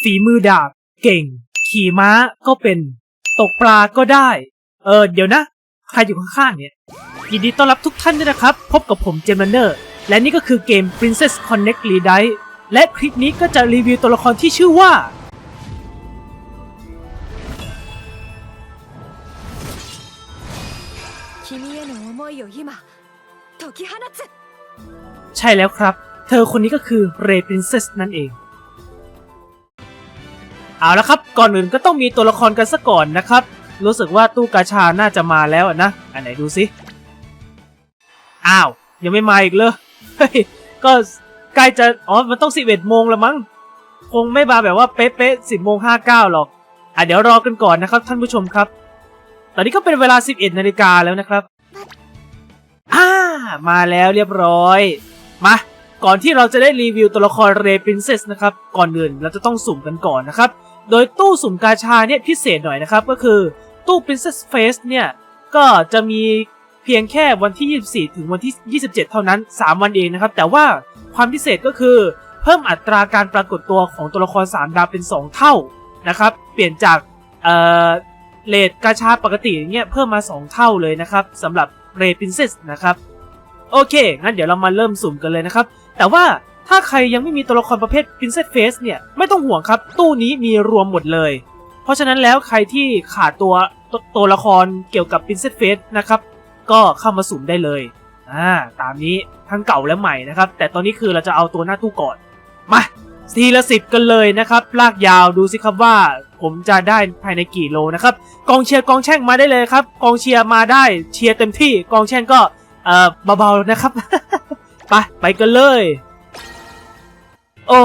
ฝีมือดาบ เก่ง ขี่ม้าก็เป็น ตกปลาก็ได้ เออ เดี๋ยวนะ ใครอยู่ข้างๆเนี่ย ยินดีต้อนรับทุกท่านด้วยนะครับ พบกับผมเจมันเนอร์ และนี่ก็คือเกม Princess Connect r e d i และคลิปนี้ก็จะรีวิวตัวละครที่ชื่อว่าใช่แล้วครับ เธอคนนี้ก็คือเรปรินเซสนั่นเอง เอาละครับก่อนอื่นก็ต้องมีตัวละครกันซะก่อนนะครับ รู้สึกว่าตู้กาชาน่าจะมาแล้วนะ อันไหนดูสิอ้าว ยังไม่มาอีกเลยเฮ้ยก็ใกล้จะอ๋อมันต้อง11โมงแล้วมั้งคงไม่มาแบบว่าเป๊ะๆ10โมง59หรอกอะเดี๋ยวรอกันก่อนนะครับ ท่านผู้ชมครับ ตอนนี้ก็เป็นเวลา11นาฬิกาแล้วนะครับอ่ามาแล้วเรียบร้อยมาก่อนที่เราจะได้รีวิวตัวละครเรย์ปรินเซสนะครับ ก่อนอื่นเราจะต้องสุ่มกันก่อนนะครับ โดยตู้สุ่มกาชาเนี่ยพิเศษหน่อยนะครับ ก็คือตู้ Princess Face เนี่ย ก็จะมีเพียงแค่วันที่ 24 ถึงวันที่ 27 เท่านั้น 3 วันเองนะครับ แต่ว่าความพิเศษก็คือ เพิ่มอัตราการปรากฏตัวของตัวละคร 3 ดาวเป็น 2 เท่านะครับ เปลี่ยนจากเอ่อเลทกาชาปกติอย่างเงี้ยเพิ่มมา 2 เท่าเลยนะครับสำหรับเรย์ปรินเซสนะครับ โอเค งั้นเดี๋ยวเรามาเริ่มสุ่มกันเลยนะครับ แต่ว่า ถ้าใครยังไม่มีตัวละครประเภท Princess Face เนี่ย ไม่ต้องห่วงครับ ตู้นี้มีรวมหมดเลย เพราะฉะนั้นแล้วใครที่ขาดตัวตตัวละครเกี่ยวกับ Princess Face นะครับ ก็เข้ามาสุ่มได้เลย อ่า ตามนี้ทั้งเก่าและใหม่นะครับ แต่ตอนนี้คือเราจะเอาตัวหน้าตู้ก่อน มาทีละสิบกันเลยนะครับ ลากยาวดูสิครับว่า ผมจะได้ภายในกี่โลนะครับ กองเชียร์กองแช่งมาได้เลยครับ กองเชียร์มาได้เชียร์เต็มที่ กองแช่งก็ เออเบาๆนะครับ ไปไปกันเลย โอ้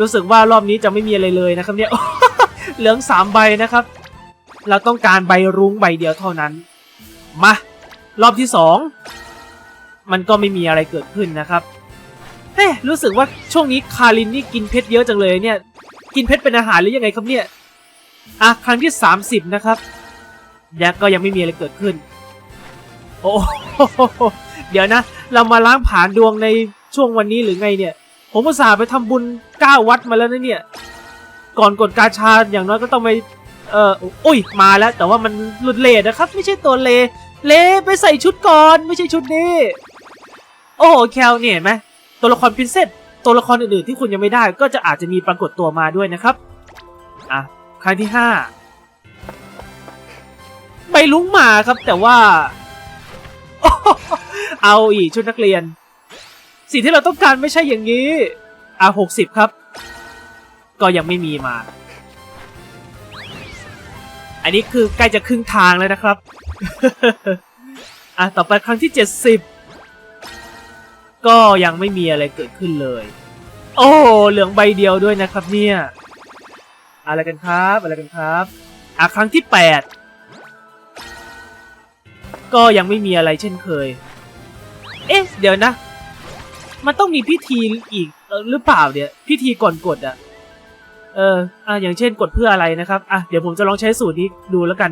รู้สึกว่ารอบนี้จะไม่มีอะไรเลยนะครับเนี่ยเหลืองสามใบนะครับ เราต้องการใบรุ้งใบเดียวเท่านั้น มารอบที่สองมันก็ไม่มีอะไรเกิดขึ้นนะครับเฮ้รู้สึกว่าช่วงนี้คารินนี่กินเพชรเยอะจังเลยเนี่ย กินเพชรเป็นอาหารหรือยังไงครับเนี่ยอะครั้งที่สามสิบนะครับยังก็ยังไม่มีอะไรเกิดขึ้น โอ้โหเดี๋ยวนะ เรามาล้างผ่านดวงในช่วงวันนี้หรือไงเนี่ย ผมอุตส่าห์ไปทำบุญเก้าวัดมาแล้วนะเนี่ย ก่อนกดกาชาอย่างน้อยก็ต้องไป เอ่ออุ้ยมาแล้ว แต่ว่ามันหลุดเลทนะครับ ไม่ใช่ตัวเล เลไปใส่ชุดก่อนไม่ใช่ชุดนี้ โอ้โหแคลเนี่ยเห็นไหมตัวละครพินเซสตัวละครอื่นๆที่คุณยังไม่ได้ ก็จะอาจจะมีปรากฏตัวมาด้วยนะครับ อะครั้งที่ห้าใบลุงมาครับแต่ว่า เอาอีกชุดนักเรียน สิ่งที่เราต้องการไม่ใช่อย่างนี้ อะหกสิบครับ ก็ยังไม่มีมา อันนี้คือใกล้จะครึ่งทางแล้วนะครับ อะต่อไปครั้งที่เจ็ดสิบก็ยังไม่มีอะไรเกิดขึ้นเลย โอ้เหลืองใบเดียวด้วยนะครับเนี่ยอะไรกันครับอะไรกันครับอะครั้งที่แปดก็ยังไม่มีอะไรเช่นเคย เอ๊ะ เดี๋ยวนะ มันต้องมีพิธีอีกหรือเปล่าเนี่ย พิธีก่อนกดอะเอออะอย่างเช่นกดเพื่ออะไรนะครับอะเดี๋ยวผมจะลองใช้สูตรนี้ดูแล้วกัน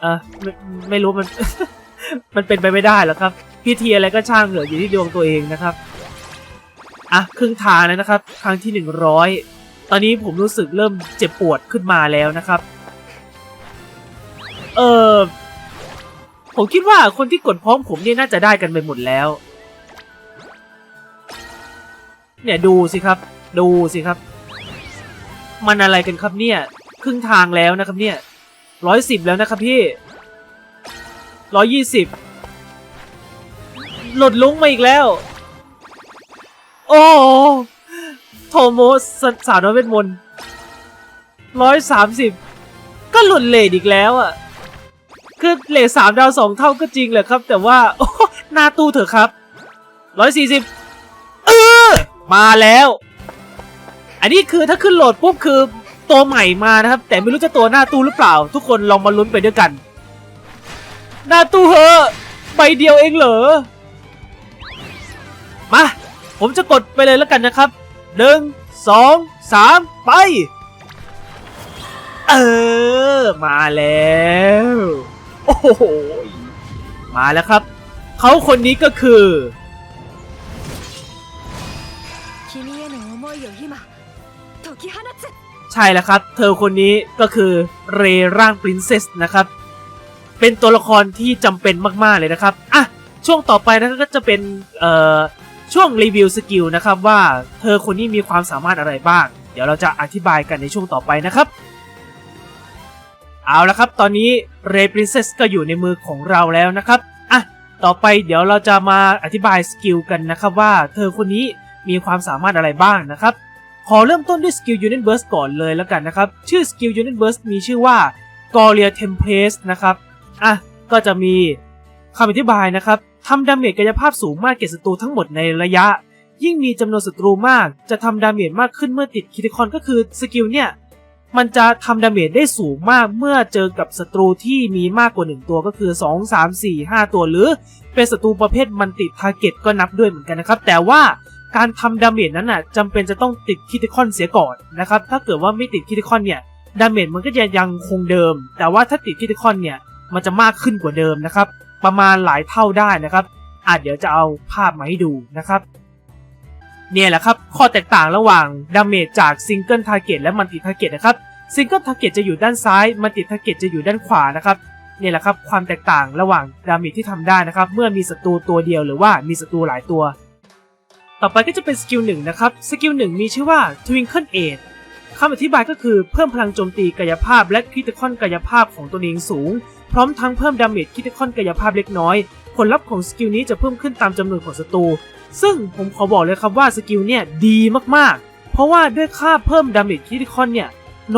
เออไม่ไม่รู้มัน มันเป็นไปไม่ได้หรอกครับ พิธีอะไรก็ช่างเถอะอยู่ที่ดวงตัวเองนะครับอะครึ่งทางแล้วนะครับ ครั้งที่หนึ่งร้อยตอนนี้ผมรู้สึกเริ่มเจ็บปวดขึ้นมาแล้วนะครับ เออ ผมคิดว่าคนที่กดพร้อมผมเนี่ยน่าจะได้กันไปหมดแล้ว เนี่ยดูสิครับ ดูสิครับ มันอะไรกันครับเนี่ย ครึ่งทางแล้วนะครับเนี่ยร้อยสิบแล้วนะครับพี่ร้อยยี่สิบหลุดลุ้งมาอีกแล้ว โอ้โหโทโมสสาวน้อยเวทมนต์ร้อยสามสิบก็หลุดเลทอีกแล้วอะ คือเลทสามดาวสองเท่าก็จริงแหละครับ แต่ว่าโอ้หน้าตู้เถอะครับร้อยสี่สิบเออมาแล้ว อันนี้คือถ้าขึ้นโหลดปุ๊บคือตัวใหม่มานะครับ แต่ไม่รู้จะตัวหน้าตู้หรือเปล่า ทุกคนลองมาลุ้นไปด้วยกัน หน้าตู้เหอะใบเดียวเองเหรอมาผมจะกดไปเลยแล้วกันนะครับหนึ่งสองสามไป เออ มาแล้ว โอ้โห มาแล้วครับ เขาคนนี้ก็คือ ใช่แล้วครับ เธอคนนี้ก็คือเรร่างปรินเซสนะครับ เป็นตัวละครที่จำเป็นมากๆเลยนะครับ อะ ช่วงต่อไปนะก็จะเป็น เอ่อ ช่วงรีวิวสกิลนะครับว่าเธอคนนี้มีความสามารถอะไรบ้าง เดี๋ยวเราจะอธิบายกันในช่วงต่อไปนะครับ เอาละครับ ตอนนี้เร y ปรินเซสก็อยู่ในมือของเราแล้วนะครับอะต่อไปเดี๋ยวเราจะมาอธิบายสกิลกันนะครับว่าเธอคนนี้มีความสามารถอะไรบ้างนะครับ ขอเริ่มต้นด้วยสกิล Unit Burst ก่อนเลยแล้วกันนะครับ ชื่อสกิล Unit Burst มีชื่อว่า g o r i a Templates นะครับอะก็จะมีคำอธิบายนะครับทำดาเมจกายภาพสูงมากแก่ศัตรูทั้งหมดในระยะ ยิ่งมีจำนวนศัตรูมาก จะทำดาเมจมากขึ้นเมื่อติดคิติคอนก็คือสกิลเนี่ย มันจะทำดาเมจได้สูงมากเมื่อเจอกับศัตรูที่มีมากกว่า 1 ตัวก็คือ 2 3 4 5 ตัวหรือ เป็นศัตรูประเภทมันติดทาร์เก็ตก็นับด้วยเหมือนกันนะครับ แต่ว่าการทำดาเมจนั้นน่ะจำเป็นจะต้องติดคิติคอนเสียก่อนนะครับ ถ้าเกิดว่าไม่ติดคิติคอนเนี่ยดาเมจมันก็จะยังคงเดิม แต่ว่าถ้าติดคิติคอนเนี่ยมันจะมากขึ้นกว่าเดิมนะครับ ประมาณหลายเท่าได้นะครับอาจเดี๋ยวจะเอาภาพมาให้ดูนะครับ เนี่ยแหละครับข้อแตกต่างระหว่างดาเมจจากซิงเกิลทาร์เก็ตและมันติทาร์เก็ตนะครับซิงเกิลทาร์เก็ตจะอยู่ด้านซ้ายมันติทาร์เก็ตจะอยู่ด้านขวานะครับเนี่ยแหละครับความแตกต่างระหว่างดาเมจที่ทำได้นะครับ เมื่อมีศัตรูตัวเดียวหรือว่ามีศัตรูหลายตัว ต่อไปก็จะเป็นสกิลหนึ่งนะครับสกิลหนึ่งมีชื่อว่า Twinkle Aid คำอธิบายก็คือเพิ่มพลังโจมตีกายภาพและคริติคอนกายภาพของตัวเองสูง พร้อมทั้งเพิ่มดาเมจคริติคอนกายภาพเล็กน้อย ผลลัพธ์ของสกิลนี้จะเพิ่มขึ้นตามจำนวนของศัตรู ซึ่งผมขอบอกเลยครับว่าสกิลเนี่ยดีมากๆ เพราะว่าด้วยค่าเพิ่มดาเมจคริติคอนเนี่ย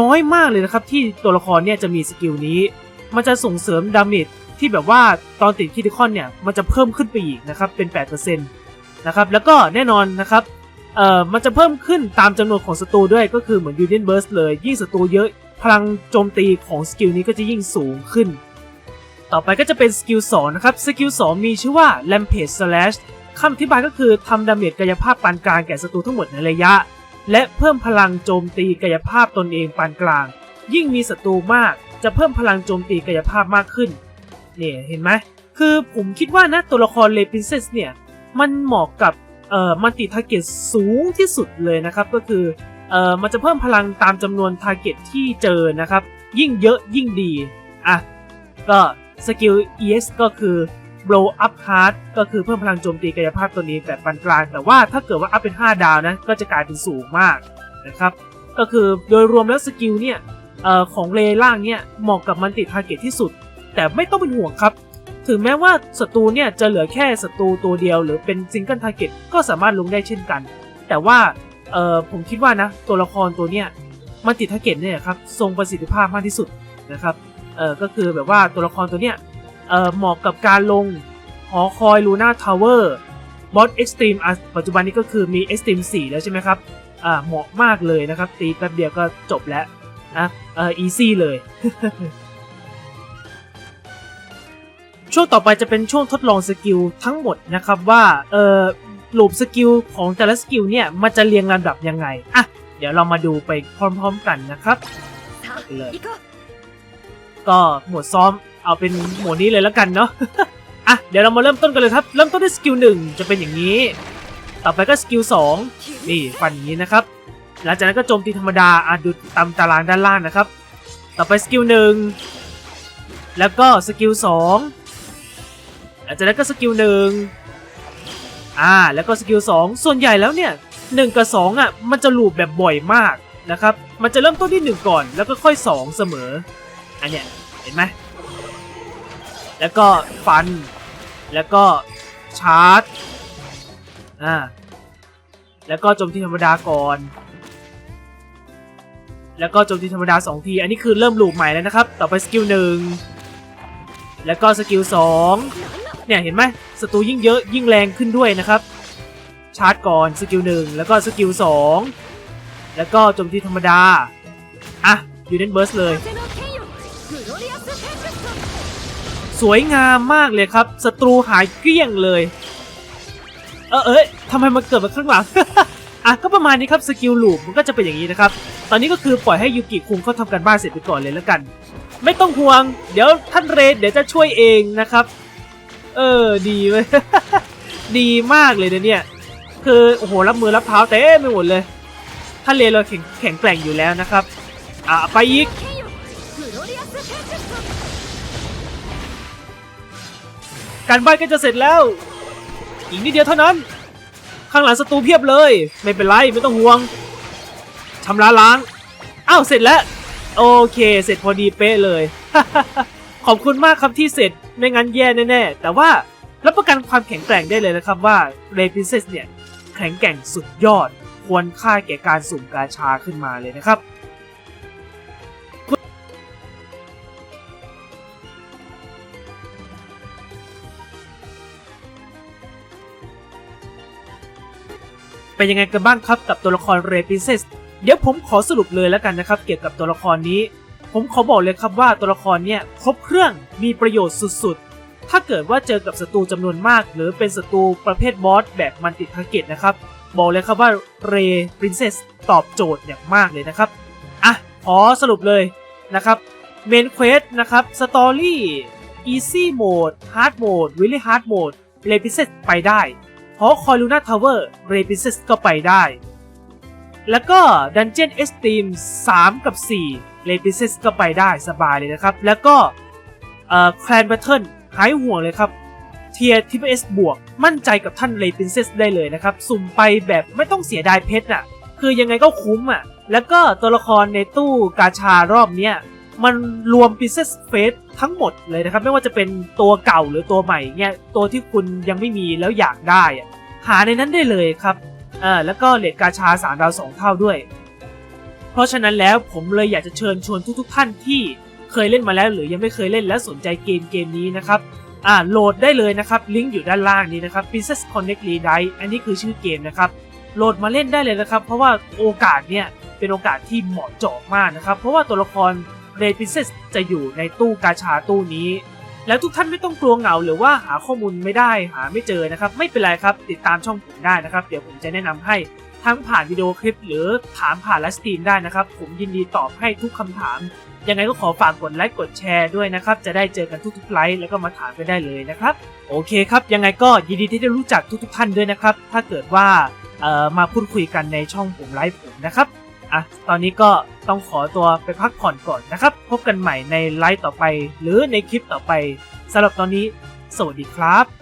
น้อยมากเลยนะครับที่ตัวละครเนี่ยจะมีสกิลนี้ มันจะส่งเสริมดาเมจที่แบบว่าตอนติดคริติคอนเนี่ยมันจะเพิ่มขึ้นไปอีกนะครับเป็น 8%นะครับแล้วก็แน่นอนนะครับเอ่อมันจะเพิ่มขึ้นตามจำนวนของศัตรูด้วยก็คือเหมือน Union Burst เลยยิ่งศัตรูเยอะพลังโจมตีของสกิลนี้ก็จะยิ่งสูงขึ้น ต่อไปก็จะเป็นสกิล2นะครับสกิล2มีชื่อว่า Rampage Slash คำอธิบายก็คือทำดาเมจกายภาพปานกลางแก่ศัตรูทั้งหมดในระยะ และเพิ่มพลังโจมตีกายภาพตนเองปานกลาง ยิ่งมีศัตรูมากจะเพิ่มพลังโจมตีกายภาพมากขึ้นเนี่ยเห็นไหมคือผมคิดว่านะตัวละครเลปินเซสเนี่ยมันเหมาะกับเอ่อมันติทาร์เก็ตสูงที่สุดเลยนะครับก็คือเอ่อมันจะเพิ่มพลังตามจำนวนทาร์เก็ตที่เจอนะครับ ยิ่งเยอะยิ่งดีอะก็สกิล EX ก็คือ blow up hard ก็คือเพิ่มพลังโจมตีกายภาพตัวนี้แบบปานกลาง แต่ว่าถ้าเกิดว่าอัพเป็น 5 ดาวนะก็จะกลายเป็นสูงมากนะครับ ก็คือโดยรวมแล้วสกิลเนี่ยออของเลล่างเนี่ยเหมาะกับมันติดทาร์เก็ตที่สุด แต่ไม่ต้องเป็นห่วงครับ ถึงแม้ว่าศัตรูเนี่ยจะเหลือแค่ศัตรูตัวเดียว หรือเป็นซิงเกิลทาร์เก็ตก็สามารถลงได้เช่นกัน แต่ว่าผมคิดว่านะตัวละครตัวเนี้ยมันติดทาร์เก็ตเนี่ยครับทรงประสิทธิภาพมากที่สุดนะครับเออก็คือแบบว่าตัวละครตัวเนี้ย เหมาะกับการลงหอคอยลูน่าทาวเวอร์บอสเอ็กซ์ตรีมปัจจุบันนี้ก็คือมีเอ็กซ์ตรีมสี่แล้วใช่ไหมครับเหมาะมากเลยนะครับ ตีแป๊บเดียวก็จบแล้วนะเอออีซี่เลย ช่วงต่อไปจะเป็นช่วงทดลองสกิลทั้งหมดนะครับว่าเอ่อลูปสกิลของแต่ละสกิลเนี่ย มันจะเรียงลำดับยังไง อะ เดี๋ยวเรามาดูไปพร้อมๆกันนะครับเลยก็หมวดซ้อม เอาเป็นหมวดนี้เลยแล้วกันเนาะ อะ เดี๋ยวเรามาเริ่มต้นกันเลยครับ เริ่มต้นด้วยสกิลหนึ่งจะเป็นอย่างนี้ ต่อไปก็สกิลสองนี่ฟันอย่างนี้นะครับ หลังจากนั้นก็โจมตีธรรมดาอะดูตามตารางด้านล่างนะครับ ต่อไปสกิลหนึ่งแล้วก็สกิลสองหลังจากนั้นก็สกิลหนึ่งอ่า แล้วก็สกิลสองส่วนใหญ่แล้วเนี่ยหนึ่งกับสองอะ มันจะลูปแบบบ่อยมากนะครับ มันจะเริ่มต้นที่หนึ่งก่อน แล้วก็ค่อยสองเสมอ อันเนี้ย เห็นไหม แล้วก็ฟัน แล้วก็ชาร์จ อ่า แล้วก็โจมตีธรรมดาก่อน แล้วก็โจมตีธรรมดาสองที อันนี้คือเริ่มลูปใหม่แล้วนะครับ ต่อไปสกิลหนึ่ง แล้วก็สกิลสองเนี่ยเห็นไหมศัตรูยิ่งเยอะยิ่งแรงขึ้นด้วยนะครับ ชาร์จก่อนสกิลหนึ่งแล้วก็สกิลสองแล้วก็โจมตีธรรมดา อะยูเนนเบิร์สเลย สวยงามมากเลยครับศัตรูหายเกลี้ยงเลย เออเอ้ยทำไมมันเกิดมาข้างหลัง อะก็ประมาณนี้ครับสกิลลูปมันก็จะเป็นอย่างนี้นะครับ ตอนนี้ก็คือปล่อยให้ยูกิคุงเขาทำการบ้านเสร็จไปก่อนเลยแล้วกัน ไม่ต้องห่วง เดี๋ยวท่านเรดเดี๋ยวจะช่วยเองนะครับ เออดีเว้ยดีมากเลยนะเนี่ย คือโอ้โหรับมือรับเท้าเต็มไปหมดเลยถ้านเลเราแข็งแข็งแกร่งอยู่แล้วนะครับ อะไปอีก การใบก็จะเสร็จแล้ว อีกนิดเดียวเท่านั้น ข้างหลังศัตรูเพียบเลย ไม่เป็นไรไม่ต้องห่วงชำระล้าง อ้าวเสร็จแล้ว โอเค เสร็จพอดีเป๊ะเลย ขอบคุณมากครับที่เสร็จ ไม่งั้นแย่แน่ๆ แต่ว่ารับประกันความแข็งแกร่งได้เลยนะครับว่าเรพิเซสเนี่ยแข็งแกร่งสุดยอด ควรค่าแก่การสุ่มกาชาขึ้นมาเลยนะครับ เป็นยังไงกันบ้างครับกับตัวละครเรปิเซสเดี๋ยวผมขอสรุปเลยแล้วกันนะครับ เกี่ยวกับตัวละครนี้ ผมขอบอกเลยครับว่าตัวละครเนี่ยครบเครื่องมีประโยชน์สุดๆ ถ้าเกิดว่าเจอกับศัตรูจำนวนมาก หรือเป็นศัตรูประเภทบอสแบบมันติดทาร์เก็ตนะครับ บอกเลยครับว่าเรปรินเซสตอบโจทย์อย่างมากเลยนะครับอะขอสรุปเลยนะครับเมนเควสนะครับสตอรี่อีซี่โหมดฮาร์ดโหมดวิลลี่ฮาร์ดโหมดเรปิเซสไปได้ พราะคอยลูน่าทาวเวอร์เรปิเซสก็ไปได้ แล้วก็ Dungeon Extreme 3กับ4เรปิเซสก็ไปได้สบายเลยนะครับ แล้วก็เอ่อ Clan Battle หายห่วงเลยครับเทียร์ทีเอสบวก มั่นใจกับท่านเรปิเซสได้เลยนะครับ สุ่มไปแบบไม่ต้องเสียดายเพชรอะ คือยังไงก็คุ้มอะ แล้วก็ตัวละครในตู้กาชารอบเนี้ย มันรวม Princess Face ทั้งหมดเลยนะครับ ไม่ว่าจะเป็นตัวเก่าหรือตัวใหม่เนี่ยตัวที่คุณยังไม่มีแล้วอยากได้หาในนั้นได้เลยครับเออแล้วก็เลทกาชา3ดาว2เท่าด้วย เพราะฉะนั้นแล้วผมเลยอยากจะเชิญชวนทุกๆ ท่านที่เคยเล่นมาแล้วหรือยังไม่เคยเล่นและสนใจเกมเกมนี้นะครับอ่าโหลดได้เลยนะครับ ลิงก์อยู่ด้านล่างนี้นะครับ Princess Connect r e d i อันนี้คือชื่อเกมนะครับ โหลดมาเล่นได้เลยนะครับ เพราะว่าโอกาสเนี่ยเป็นโอกาสที่เหมาะเจาะมากนะครับ เพราะว่าตัวละคร เรด p ิ n เซสจะอยู่ในตู้กาชาตู้นี้ แล้วทุกท่านไม่ต้องกลัวเหงาหรือว่าหาข้อมูลไม่ได้หาไม่เจอนะครับ ไม่เป็นไรครับติดตามช่องผมได้นะครับ เดี๋ยวผมจะแนะนำให้ทั้งผ่านวิดีโอคลิปหรือถามผ่านไลฟ์สตรีมได้นะครับ ผมยินดีตอบให้ทุกคำถาม ยังไงก็ขอฝากกดไลค์กดแชร์ด้วยนะครับ จะได้เจอกันทุกๆไลฟ์แล้วก็มาถามกันได้เลยนะครับ โอเคครับ ยังไงก็ยินดีที่ได้รู้จักทุกๆท่านด้วยนะครับ ถ้าเกิดว่าเอ่อมาพูดคุยกันในช่องผมไลฟ์ผมนะครับอะตอนนี้ก็ ต้องขอตัวไปพักผ่อนก่อนนะครับ พบกันใหม่ในไลฟ์ต่อไป หรือในคลิปต่อไปสำหรับตอนนี้ สวัสดีครับ